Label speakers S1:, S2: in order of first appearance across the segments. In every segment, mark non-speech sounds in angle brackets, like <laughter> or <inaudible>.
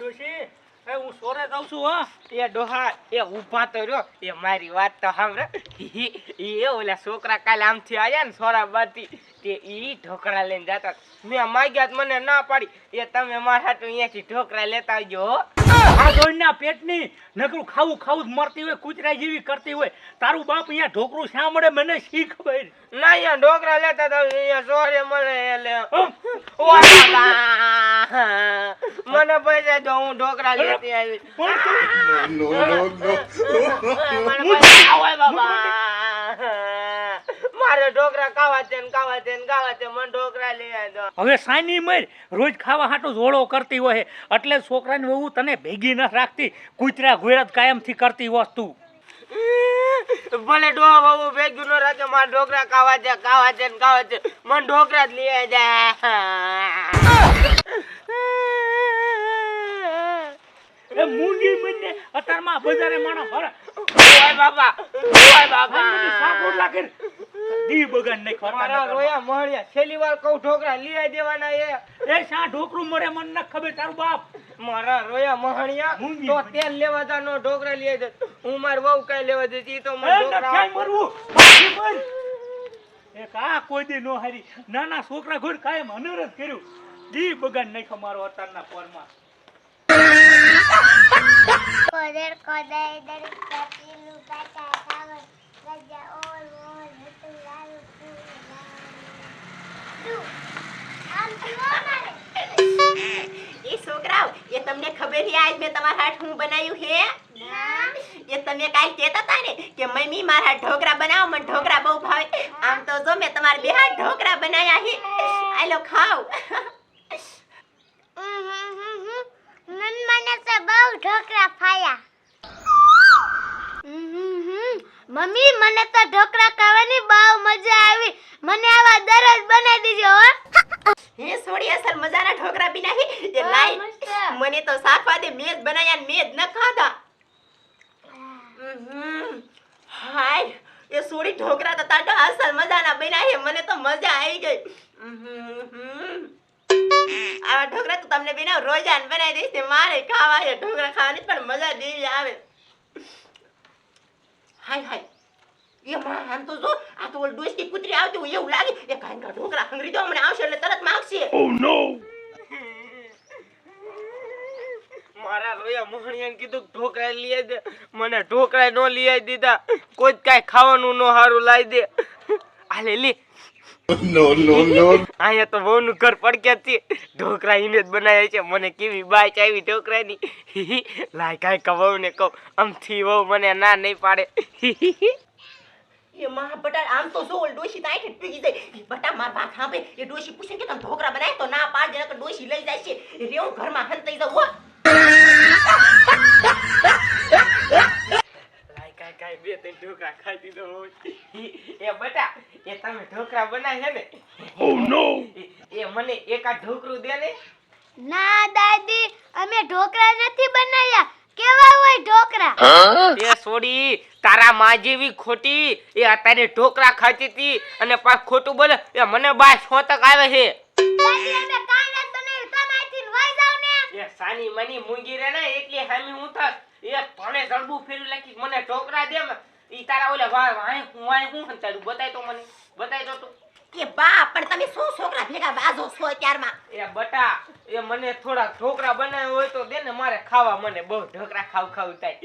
S1: હું સોરે જાઉં છું, હો.
S2: એ ડોહા, એ ઊભા તો રહ્યો. એ મારી વાત તો સાંભળે. એ ઓલા છોકરા કાલે આમથી આવ્યા ને સોરાબાદથી. તે ઈ ઢોકળા લઈને જતા. મેં માગ્યા મને ના પાડી. એ તમે મારા હાટુ અહીંયાથી ઢોકળા લેતા આવજો, હો.
S1: આ દોડના પેટની નકરું ખાવું ખાવું જ મરતી હોય કૂતરા જેવી કરતી હોય. તારું બાપ અહીંયા ઢોકરું શા મળે મને શી ખબર
S2: ના અહીંયા ઢોકળા લેતા તો અહીંયા સોરે મળે એટલે. મને પૈસા જો હું ઢોકળા લેતી આવી.
S1: તું-.
S2: મને પૈસા હોય બાબા. છે ને ખાવા ને છે મને લઈ આવજો.
S1: હવે સાની મર રોજ ખાવા હાટો ઝોળો કરતી હોય એટલે છોકરાને વહુ તને ભેગી ન રાખતી કૂતરા ઘોડા કાયમથી કરતી વસ્તુ
S2: ભલે ડોહા બાબુ ભેગું ન રાખે મારે ઢોકળા ખાવા છે ને ખાવા છે મને જ લઈ જાય
S1: એ મૂંગી મને અત્યારમાં બજારે
S2: ઓય બાબા ઓય બાબા
S1: સાકુર લાગે દી બગાડ નહીં
S2: મારા રોયા મળ્યા. છેલ્લી વાર કહું ઢોકળા લઈ દેવાના એ.
S1: એ શા ઢોકરું મરે મને ન ખબર તારું બાપ.
S2: મારા રોયા મહણિયા તો તેલ લેવા તા નો ઢોકળા લઈ દે. હું માર વહુ કઈ લેવા દે ઈ તો મને
S1: ઢોકરા
S2: ઢોકળા
S1: મરવું. બાકી મર. એ કા કોઈ દે નો હારી. નાના છોકરા ઘોડ કાયમ અનર કર્યું. દી બગાડ નહીં મારો અત્યારના પોરમાં.
S3: કોદર કોદર del capítulo Luka vaya વજા ol betul lalu pulang. આમ જુઓ મારે.
S4: એ છોકરાઓ એ તમને ખબર છે આજ મેં તમારા હાથ હું બનાવ્યું હે એ તમે કાલ કહેતા હતા ને કે મમ્મી મારા ઢોકરા બનાવો મને ઢોકરા બહુ ભાવે. આમ તો જો મેં તમારા બે હાથ ઢોકળા બનાવ્યા હે આલો.
S3: મન તો બહુ ફાયા હમ. મમ્મી મને તો ઢોકરા ખાવાની બહુ મજા આવી. મને આવા દરરોજ બનાવી દીજો હો.
S4: હે સોડી અસલ મજાના ઢોકળા બી નાખી એ લાઈ મને તો શાકવા દે મેં બનાયા બનાવ્યા ને ખાધા. હાય. એ સોડી ઢોકળા તો તાટો અસલ મજાના બન્યા મને તો મજા આવી ગઈ. આવા ઢોકળા તો તમને બિના રોજાન બનાવી દઈશ ને મારે ખાવા છે. ઢોકળા ખાવાની પણ મજા દેવી આવે. હાય હાય. એ માં આમ તો જો આ તો ઓલ ડોસકી કૂતરી આવતી હોય એવું લાગે. એ કાંઈ કા હંગરી જો મને આવશે એટલે તરત માગશે.
S2: મારા રોયા મોહણિયાને કીધું ઢોકળા લઈ દે. મને ઢોકળા નો લઈ દીધા. કોઈ જ ખાવાનું નો હારું લાવી દે. આ લે.
S5: No, no, no.
S2: અહીંયા તો વહુનું ઘર પડક્યા છે. ઢોકળા ઇમેજ જ બનાવ્યા છે. મને કેવી બાઈક આવી ઢોકળાની. લાય કાંઈ કહું ને કહું. આમથી વહુ મને ના નહીં પાડે.
S4: એ માં બટા આમ તો સોલ ડોશી તાઈ ઠેઠ પીગી જાય બટા માર બા ખાંભે એ ડોશી પૂછે કે તમે ઢોકળા બનાય? તો ના પાડ નકર ડોશી લઈ જાય છે. એ રેવું ઘરમાં હંતાઈ જાઉં હો.
S2: લાય કાઈ કાઈ બે ત્રણ ઢોકળા ખાઈ દીધો એ બટા એ તમે ઢોકળા બનાવ્યા ને? ઓ નો એ મને એકા ઢોકરું ઢોકળું દે ને.
S3: ના દાદી અમે ઢોકળા નથી બનાવ્યા
S2: એ સોડી તારા માં જેવી ખોટી એ અત્યારે ઢોકરા ખાતી હતી અને પાછ ખોટું બોલે એ મને બા છોતક આવે છે. એ સાની મની મૂંગી રે ને એટલી હામી હું થાસ એ તને જડબું નાખી મને ઢોકળા દે ઈ તારા ઓલા વાય વાય હું વાય હું હંતાડું બતાય તો મને બતાય તો તું.
S4: કે બા પણ તમે શું છોકરા ભેગા બાજો છો
S2: એ બટા એ મને થોડા ઢોકરા બનાવ્યા હોય તો દે ને મારે ખાવા મને બહુ ઢોકરા ખાવ ખાવ થાય.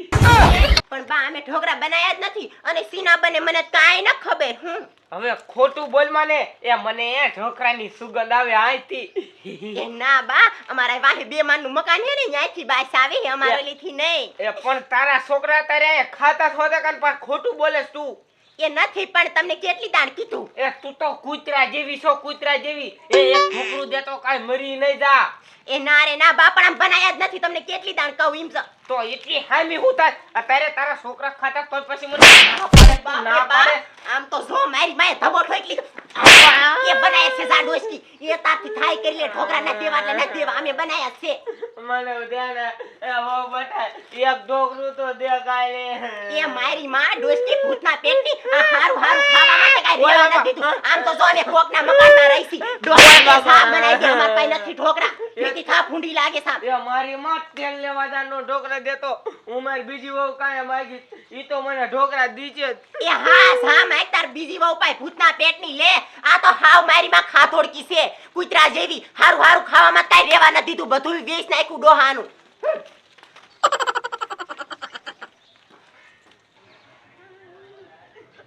S4: પણ બા અમે ઢોકરા બનાયા જ નથી અને સીના બને મને કાંઈ ન ખબર હું
S2: હવે ખોટું બોલ માને એ મને એ ઢોકરાની સુગંધ આવે આઈથી
S4: ના બા અમારા વાહે બે માનનું મકાન હે ને ત્યાંથી બાસ આવે છે અમારે ઓલીથી નહીં.
S2: એ પણ તારા છોકરા તારે ખાતા થોતા કાન પણ ખોટું બોલેસ તું.
S4: એ નથી પણ તમને કેટલી દાણ કીધું?
S2: એ તું તો કૂતરા જેવી છો કૂતરા જેવી. એ એક ઠોકરું દે તો કાઈ મરી નહીં જા.
S4: એ ના રે ના બા આમ બનાયા જ નથી. તમને કેટલી દાણ કહું એમ
S2: તો એટલી હામી હું થાય? અત્યારે તારા છોકરા ખાતા તો પછી મને ના પાડે.
S4: આમ તો જો મારી માએ ધબો ઠોકલી. એ બનાયા છે ઝાડોસ્કી એ તારથી થાય કરી લે ઢોકરા ના દેવા એટલે ના દેવા. અમે બનાયા છે.
S2: મને ધ્યાન એ હો બટા એક ઢોકરું તો દેખાય
S6: એ મારી માં ડોસકી ભૂતના પેટની આ હારું હારું ખાવા માટે કાંઈ
S2: રેવા
S6: નથી દીધું. આમ તો જો ને કોકના મકાનમાં રહીસી
S2: ઢોકરા
S6: સાબ બનાવી દે, અમાર પાસે નથી ઢોકરા. એથી થા ફૂંડી લાગે સાબ
S2: એ મારી માં તેલ લેવા જાનો ઢોકરા દેતો હું મારી બીજી વહુ કાંઈ માગી ઈ તો મને ઢોકરા દીજે
S6: એ હા હા, માય, તાર બીજી વહુ પાય ભૂતના પેટની લે. આ તો હાવ મારી માં ખાથોડકી છે. કુતરા જેવી હારું હારું ખાવામાં કાઈ રહેવા નથી દીધું. બધું વેચ નાખ્યું ડોહાનું.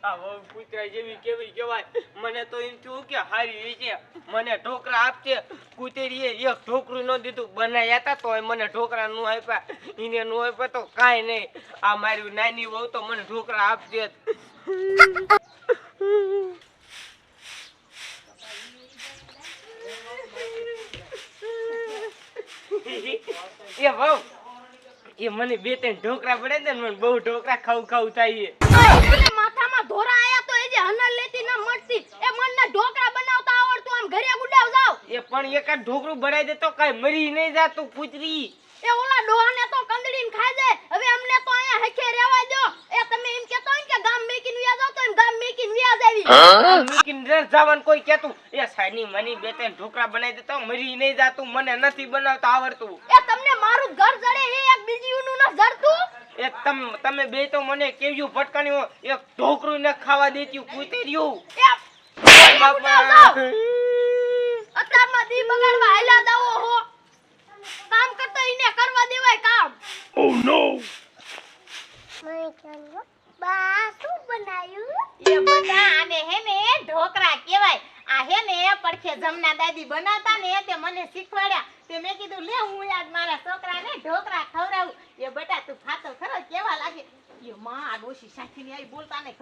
S2: આ વહુ જેવી કેવી કહેવાય. મને તો એમ થયું કે હારી છે મને ઢોકરા આપશે કૂતરીએ એક ઢોકરું ન દીધું. બનાવ્યા હતા તોય મને ઢોકરા નું આપ્યા. એને નું આપ્યા તો કાંઈ નહીં. આ મારી નાની વહુ તો મને ઢોકરા આપશે એ વહુ, એ મને બે ત્રણ ઢોકરા પડે ને મને બહુ ઢોકરા ખાવું ખાવું થાય
S7: મને આયા તો એ જે હનર લેતી ન મળતી એ મનને ઢોકળા બનાવતા આવડતું આમ ઘરે ગુડાવ જાવ.
S2: એ પણ એક જ ઢોકરું ભરાઈ દે તો કઈ મરી નહીં જાતું કૂતરી
S7: એ ઓલા ડોહાને તો કંદડીને ખાઈ જાય હવે અમને તો અહીંયા હેખે રહેવા દો એ તમે એમ કહેતો હોય કે ગામ મેકીન વ્યાજ આવતો એમ ગામ મેકીન વ્યાજ જાવી.
S2: ન જવાનું કોઈ કહેતું. એ સાની મની બે ત્રણ ઢોકળા બનાવી દે મરી નહીં જાતું મને નથી બનાવતા આવડતું.
S7: એ તમને મારું ઘર જડે એ એક બીજીનું ન જડતું?
S2: એ તમ તમે બે તો મને કેવ્યું ભટકાણ્યું એક ઢોકરું ને ખાવા દેતી કૂતર્યું
S7: એ
S2: બાપા.
S7: અત્યારમાં દી બગાડવા હાલ્યા દાવો હો. કામ કરતો ઈને કરવા દેવાય કામ.
S1: Oh no!
S7: બા, શું
S6: આ હે ને પડખે જમના દાદી બનાવતા ને તે મને શીખવાડ્યા. તે મેં કીધું, લે, હું આજ મારા છોકરાને ઢોકરા ખવડાવું. એ બટા, તું ખાતો ખરો, કેવા લાગે? એ માં આ ડોશી બોલતા ને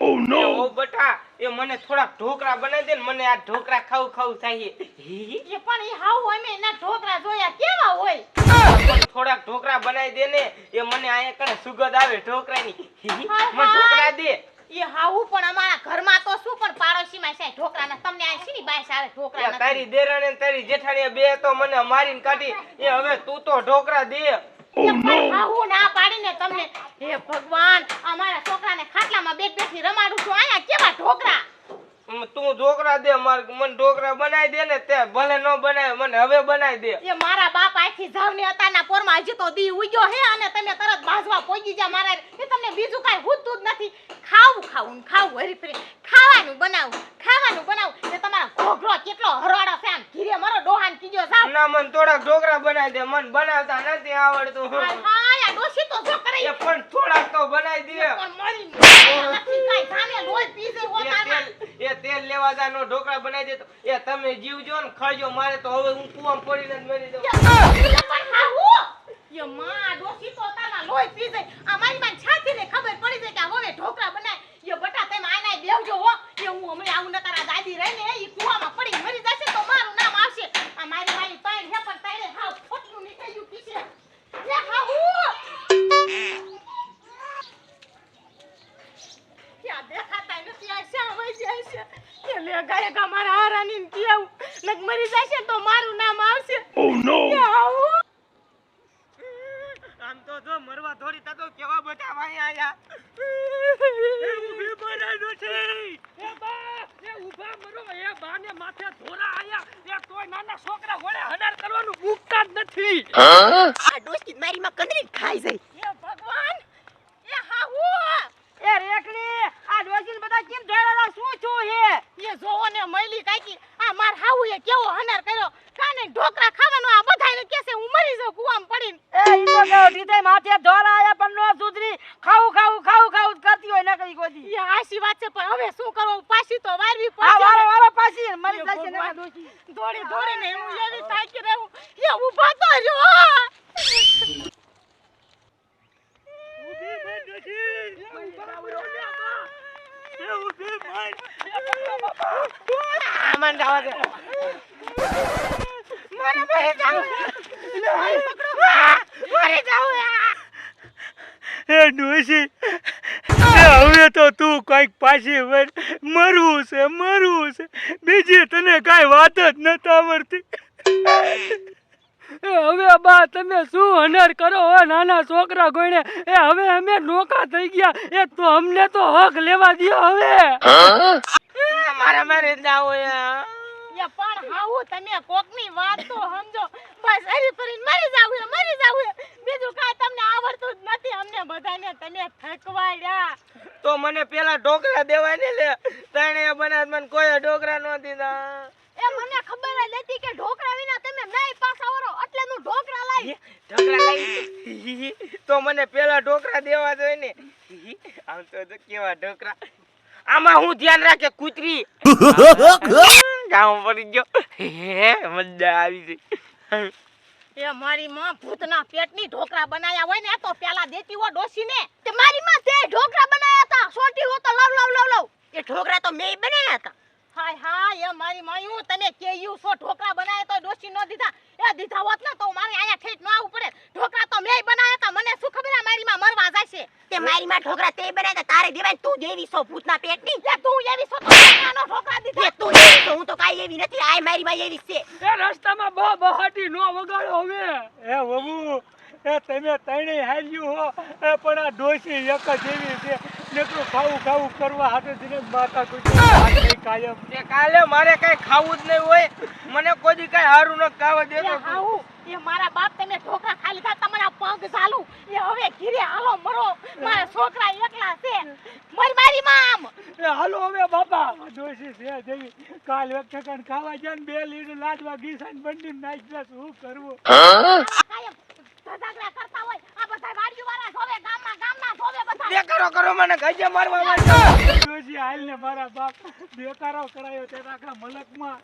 S1: Oh નો!
S2: ઓ બટા એ મને થોડા ઢોકરા બનાવી દે ને મને આ ઢોકરા ખાવું ખાવું થાય
S6: એ પણ એ હાવ અમે એના ઢોકરા જોયા કેવા હોય?
S2: થોડા થોડાક ઢોકરા બનાવી દે ને એ મને અહીંયા કણે સુગંધ આવે ઢોકરાની મને ઢોકરા દે.
S6: એ હાવું પણ અમારા ઘરમાં તો શું પણ પાડોશીમાં છે ઢોકરાના તમને આ શીની બાયસ આવે ઢોકરા
S2: એ તારી દેરાણી ને તારી જેઠાણી બે તો મને મારીને કાઢી. એ હવે તું તો ઢોકરા દે.
S6: ઓ
S1: નો
S6: હાવું ના પાડીને તમને હે ભગવાન અમારા છોકરાને ખાટલામાં બેઠ બેઠી રમાડું છું. આયા કેવા ઢોકરા?
S2: તું ઢોકરા દે માર મને ઢોકરા બનાવી દે ને તે ભલે ન બનાવે મને હવે બનાવી દે.
S6: એ મારા બાપ આખી જાવને અતારના પોરમાં હજી તો દી ઉગ્યો હે અને તમે તરત બાજવા પોગી જા મારા. એ તમને બીજું કાઈ હુતું જ નથી. ખાવું ખાવું ને ખાવું હરી ફરી ખાવાનું બનાવું ખાવાનું બનાવું. એ તમારા ઘોઘરો કેટલો હરોડો છે આમ. ઘીરે મારો ડોહાન કીજો સાહેબ
S2: ના મને થોડા ઢોકરા બનાવી દે. મને બનાવતા નથી આવડતું.
S6: હાય. હાય તો જો કરે
S2: એ પણ થોડાક તો બનાવી દે.
S6: પણ મારી નથી કાઈ. સામે લોહી પી જાય
S2: એ તેલ એ તેલ લેવા જાનો ઢોકળા બનાવી દે તો એ તમે જીવજો ને ખાજો મારે તો હવે હું કુવામાં પડીને મરી જાઉં.
S6: મરી જશે તો મારું નામ આવશે.
S1: ઓ
S6: નો
S2: આમ તો જો મરવા થોડી થતો કેવા બધા વાય આયા.
S1: એ ઊભી બનાવ્યો છે. એ બા એ ઊભા મરો. એ બાને માથે ધોરા આયા. એ તોય નાના છોકરા ઘોડે હનાર કરવાનું મૂકતા જ નથી.
S6: આ ડોસી મારી માં કંદરી ખાઈ જાય
S7: એ ભગવાન એ હાહુ એ રેકડી આ ડોસીને બધા કેમ ધોળાલા શું છું હે
S6: એ જોવો ને મયલી કાકી આ માર હાઉએ કેવો હનાર કર્યો? કાને ઢોકરા ખાવાનો આ બધાયને કેસે હું મરી જાઉં કુવામ પડીને.
S7: એ ઈનો કે દીધે માથે ધોરાયા આયા પણ નો સુધરી. ખાવું ખાવું ખાવું ખાવું કરતી હોય ન કઈ ગોદી.
S6: એ આશી વાત છે પણ હવે શું કરવું? પાછી તો વારવી
S7: આ
S6: પડશે.
S7: વારો
S6: ને.
S7: વારો પાછી મરી જશે ને દોડી
S6: દોડી ને હું એવી તાકી રહું. એ ઊભા તો રહ્યો
S1: ઊભી બંધ નથી એ ઊભા મરો ને બા એ ઊભી બંધ
S2: આમાં જવા દે
S6: મને મરી જાવ મરી જાવ
S1: એ ડોશી હવે તો તું કંઈક પાછી મરવું છે મરવું છે બીજી તને કાંઈ વાત જ નથી આવડતી
S8: હવે બા તમે શું હનર કરો હો? નાના છોકરા ગોઈને એ હવે અમે નોકા થઈ ગયા. એ તો અમને તો હક લેવા દો હવે.
S2: મારા મારે
S6: જાઓ પણ હાઉ તમે કોકની વાત તો સમજો. બસ અરી ફરીને મરી જાવ મરી જાવ બીજું કાંઈ તમને આવડતું જ નથી. અમને બધાને તમે થકવાડ્યા
S2: તો મને પેલા ઢોકળા દેવાય ને લે. તણે બનાવ મને કોઈ ઢોકળા ન દીધા.
S6: એ મને ખબર જ હતી કે ઢોકળા વિના તમે નહીં પાછા ઢોકળા
S2: તો મને પેલા ઢોકળા દેવા જોઈએ ને. આમ તો કેવા ઢોકળા. આમાં હું ધ્યાન રાખે કૂતરી. <laughs> ગામ પડી ગયો. હે મજા આવી ગઈ.
S6: એ મારી માં ભૂતના પેટની ઢોકળા બનાયા હોય ને તો પેલા દેતી હો ડોસીને. તે મારી માં તે ઢોકળા બનાયા હતા. સોટી હો તો લવ લવ લવ લવ.
S4: એ ઢોકળા તો મેં બનાવ્યા હતા.
S6: હાય હાય એ મારી માયું તમે કેયું છો? ઢોકળા બનાયા તો ડોસી ન દીધા. એ દીધા હોત ને તો મારે અહીંયા ઠેઠ ન આવવું પડે. ઢોકળા તો મેં બનાયા તા મને શું ખબર મારી માં મરવા જાશે?
S4: તે મારી માં ઢોકળા તે બનાવ્યા હતા તારે દેવાય તું દેવી છો ભૂતના પેટની.
S6: એ તું એવી છો તો નો ઢોકળા દીધા.
S4: તું એવી તો હું તો કાઈ એવી નથી આય મારી માં એવી છે.
S8: એ રસ્તામાં બહુ બહાટી નો વગાડો હવે.
S1: એ બબુ એ તમે તણે હાર્યું હો એ પણ આ ડોસી એક જ એવી છે. નકરું ખાવું ખાવું કરવા હાથે દિને માતા કુટી કાયમ.
S2: તે કાલે મારે કઈ ખાવું જ નહીં હોય. મને કોઈ દી કઈ હારું ન ખાવા દેતો તું.
S6: એ મારા બાપ તમે ઢોકળા ખાઈ લીધા તમારા પગ ચાલુ એ હવે ઘીરે હાલો મરો. મારા છોકરા એકલા છે. મર મારી મામ.
S1: એ હાલો હવે બાપા. ડોશી છે જેવી કાલ એક ઠેકાણ ખાવા જાય ને બે લીટર લાડવા ગીસાને બંડી નાખી શું કરવું?
S6: કાયમ કરતા હોય આ બધા વાડીઓ વાળા જોવે ગામના ગામના જોવે
S2: કરો મને ગજે મારવા માંડ્યો
S1: જોજી હાલ ને મારા બાપ. બેકારો કરાયો તે આખા મલકમાં.